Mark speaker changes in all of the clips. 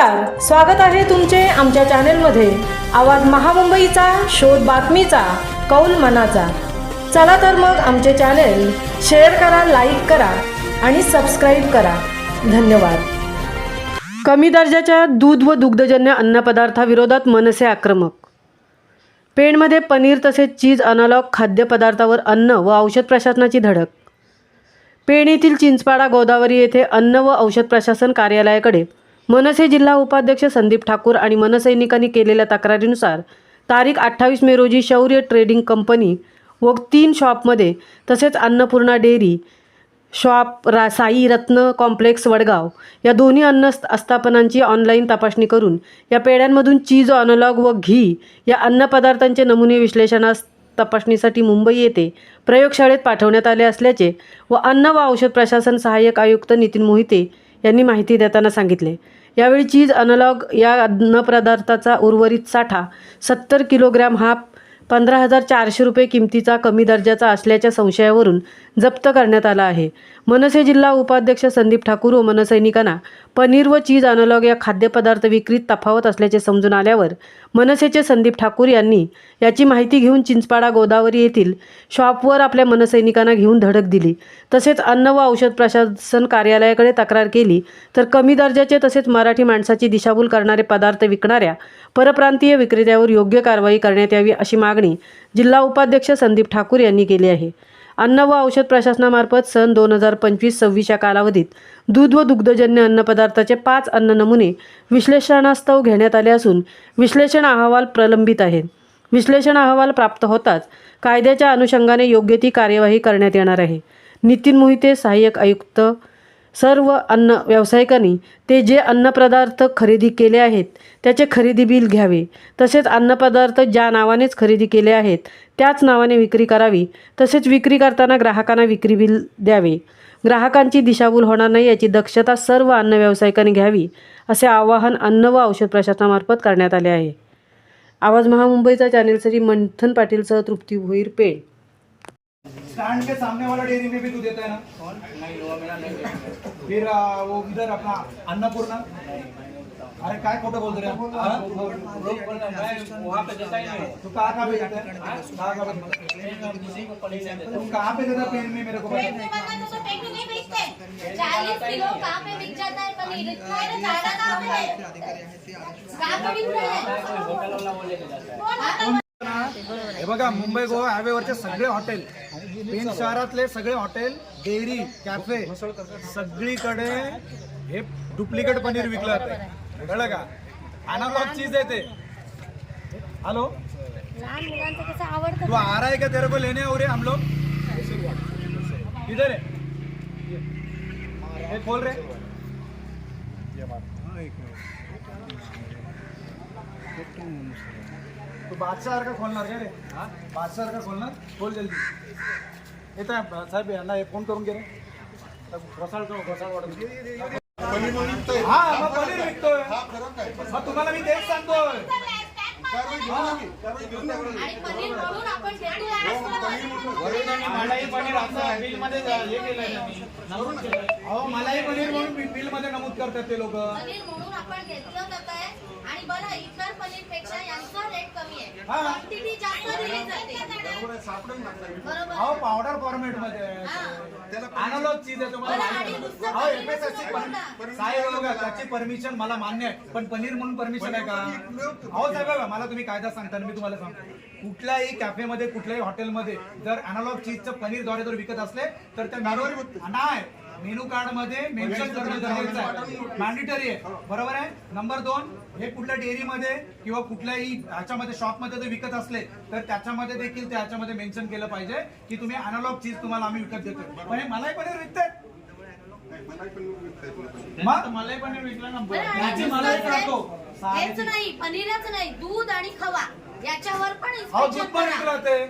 Speaker 1: नमस्कार स्वागत आहे तुमचे आमच्या चॅनेलमध्ये. आवाज महामुंबईचा शोध बातमीचा कौल मनाचा. चला तर मग आमचे चॅनेल शेअर करा लाईक करा आणि सबस्क्राईब करा. धन्यवाद. कमी दर्जाच्या दूध व दुग्धजन्य अन्नपदार्थाविरोधात मनसे आक्रमक. पेणमध्ये पनीर तसेच चीज अनालॉग खाद्यपदार्थावर अन्न व औषध प्रशासनाची धडक. पेण येथील चिंचपाडा गोदावरी येथे अन्न व औषध प्रशासन कार्यालयाकडे मनसे जिल्हा उपाध्यक्ष संदीप ठाकूर आणि मनसैनिकांनी केलेल्या तक्रारीनुसार तारीख अठ्ठावीस मे रोजी शौर्य ट्रेडिंग कंपनी व तीन शॉपमध्ये तसेच अन्नपूर्णा डेअरी शॉप रा साई रत्न कॉम्प्लेक्स वडगाव या दोन्ही अन्न आस्थापनांची ऑनलाईन तपासणी करून या पेढ्यांमधून चीज ऑनलॉग व घी या अन्नपदार्थांचे नमुने विश्लेषणास तपासणीसाठी मुंबई येथे प्रयोगशाळेत पाठवण्यात आले असल्याचे व अन्न व औषध प्रशासन सहाय्यक आयुक्त नितीन मोहिते यांनी माहिती देताना सांगितले. यावेळी चीज अनलॉग या अन्नपदार्थाचा उर्वरित साठा सत्तर किलोग्रॅम हा पंधरा हजार चारशे रुपये किमतीचा कमी दर्जाचा असल्याच्या संशयावरून जप्त करण्यात आला आहे. मनसे जिल्हा उपाध्यक्ष संदीप ठाकूर व मनसैनिकांना पनीर व चीज अनलॉग या खाद्यपदार्थ विक्रीत तफावत असल्याचे समजून आल्यावर मनसेचे संदीप ठाकूर यांनी याची माहिती घेऊन चिंचपाडा गोदावरी येथील शॉपवर आपल्या मनसैनिकांना घेऊन धडक दिली. तसेच अन्न व औषध प्रशासन कार्यालयाकडे तक्रार केली तर कमी दर्जाचे तसेच मराठी माणसाची दिशाभूल करणारे पदार्थ विकणाऱ्या परप्रांतीय विक्रेत्यावर योग्य कारवाई करण्यात यावी अशी मागणी जिल्हा उपाध्यक्ष संदीप ठाकूर यांनी केली आहे. अन्न व औषध प्रशासनामार्फत सन दोन हजार पंचवीस सव्वीसच्या कालावधीत दूध व दुग्धजन्य अन्नपदार्थाचे पाच अन्न नमुने विश्लेषणास्तव घेण्यात आले असून विश्लेषण अहवाल प्रलंबित आहेत विश्लेषण अहवाल प्राप्त होताच कायद्याच्या अनुषंगाने योग्य ती कार्यवाही करण्यात येणार आहे. नितीन मोहिते सहाय्यक आयुक्त सर्व अन्न व्यावसायिकांनी ते जे अन्नपदार्थ खरेदी केले आहेत त्याचे खरेदी बिल घ्यावे. तसेच अन्नपदार्थ ज्या नावानेच खरेदी केले आहेत त्याच नावाने विक्री करावी. तसेच विक्री करताना ग्राहकांना विक्री बिल द्यावे. ग्राहकांची दिशाभूल होणार नाही याची दक्षता सर्व अन्न व्यावसायिकांनी घ्यावी असे आवाहन अन्न व औषध प्रशासनामार्फत करण्यात आले आहे. आवाज महामुंबईचा चॅनेलसाठी मंथन पाटीलसह तृप्ती भोईर पेण.
Speaker 2: स्टैंड के सामने वाला डेयरी में भी तू देता है ना? फिर आ, वो इधर अपना अन्नपूर्णा? अरे काय खोटं बोलतो रे? हाँ?
Speaker 3: पे देता ही
Speaker 2: तू कहाँ कहाँ पे देता है? कहाँ कहाँ पे? तुम कहाँ पे देता पेन में मेरे को?
Speaker 4: पेट
Speaker 2: बता
Speaker 4: में बना तो पेट में नहीं बेचते। चालीस किलो कहाँ पे बिक जाता है पनीर? इतना ज़्यादा कहाँ पे है? कहाँ पे बिक है?
Speaker 3: है
Speaker 2: बघा मुंबई गोवा हायवेवरचे सगळे हॉटेल पेन शहरातले सगळे हॉटेल डेअरी कॅफे सगळीकडे हे डुप्लिकेट पनीर विकलं जाते कळलं का? अनालॉग चीज आहे ते. हॅलो? तू आ रहा है क्या तेरे को लेने हो रे हम लोग? इधर है ये खोल रे तू बादशाह सारखा खोलणार का रे? बादशाह सारखा खोलणार? खोल जल्दी. येत आहे साहेब यांना हे फोन करून घे रे. घोसाळ घोसाळ वाढत हा मग पनीर विकतोय. तुम्हाला मी तेच सांगतोय.
Speaker 4: आणि पनीर म्हणून आपण घेतो आहे.
Speaker 3: मलाई पनीर असं बिलमध्ये हे केलंय ना मी. नमूद केलंय.
Speaker 2: अहो मलाही पनीर म्हणून बिलमध्ये नमूद करतात ते लोक.
Speaker 4: पनीर म्हणून आपण घेतलं जात आहे. आणि बरं इतर पनीरपेक्षा यांचा रेट कमी आहे.
Speaker 2: हा.
Speaker 4: क्वांटिटी जास्त दिली जाते. बरोबर.
Speaker 2: अहो पावडर फॉर्मेटमध्ये. अनालॉग चीज आहे तुम्हाला. साहेब बघा त्याची परमिशन मला मान्य आहे. पण पनीर म्हणून परमिशन आहे का? अहो साहेब बघा मला तुम्ही कायदा सांगता मी तुम्हाला सांगतो. कुठल्याही कॅफेमध्ये कुठल्याही हॉटेलमध्ये जर अनालॉग चीजचं पनीरद्वारे जर विकत असले तर त्या नाही. मेनू कार्डमध्ये मेन्शन करणं गरजेचं आहे. मॅन्डेटरी आहे. बरोबर आहे? नंबर दोन हे कुठल्या डेअरीमध्ये किंवा कुठल्याही ह्याच्यामध्ये शॉपमध्ये जर विकत असले तर त्याच्यामध्ये देखील त्याच्यामध्ये मेन्शन केलं पाहिजे की तुम्ही अनालॉग चीज तुम्हाला आम्ही विकत देतो पण हे मलाई पनीर विकताय.
Speaker 3: मग? मलाई पनीर विकलं
Speaker 4: हेच- नाही पनीरच नाही दूध आणि खवा. याच्यावर पण
Speaker 2: दूध पण. विकलं ते.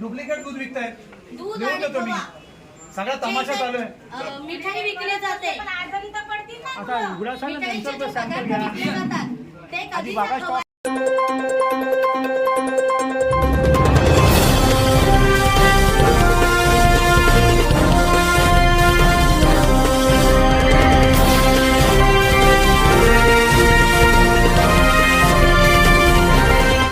Speaker 2: डुप्लिकेट दूध विकताय.
Speaker 4: दूध आणि खवा.
Speaker 2: सगळा तमाशा चालू आहे.
Speaker 4: अ, मिठाई विकली जाते.
Speaker 2: आता उघडा सांगा,
Speaker 4: मिठाईचे
Speaker 2: नंतर.
Speaker 4: विकले जातात. ते
Speaker 2: आधी
Speaker 4: खवा